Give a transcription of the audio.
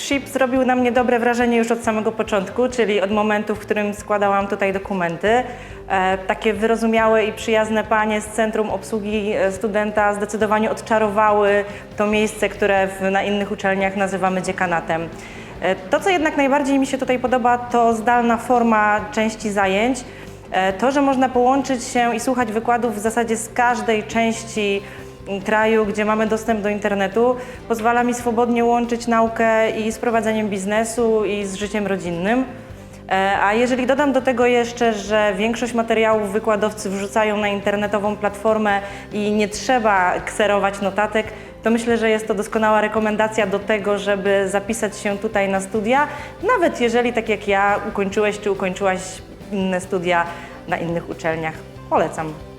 SHIP zrobił na mnie dobre wrażenie już od samego początku, czyli od momentu, w którym składałam tutaj dokumenty. E, takie wyrozumiałe i przyjazne panie z Centrum Obsługi e, Studenta zdecydowanie odczarowały to miejsce, które na innych uczelniach nazywamy dziekanatem. E, To, co jednak najbardziej mi się tutaj podoba, to zdalna forma części zajęć. To, że można połączyć się i słuchać wykładów w zasadzie z każdej części kraju, gdzie mamy dostęp do internetu, pozwala mi swobodnie łączyć naukę i z prowadzeniem biznesu i z życiem rodzinnym. E, A jeżeli dodam do tego jeszcze, że większość materiałów wykładowcy wrzucają na internetową platformę i nie trzeba kserować notatek, to myślę, że jest to doskonała rekomendacja do tego, żeby zapisać się tutaj na studia, nawet jeżeli tak jak ja ukończyłeś czy ukończyłaś inne studia na innych uczelniach. Polecam.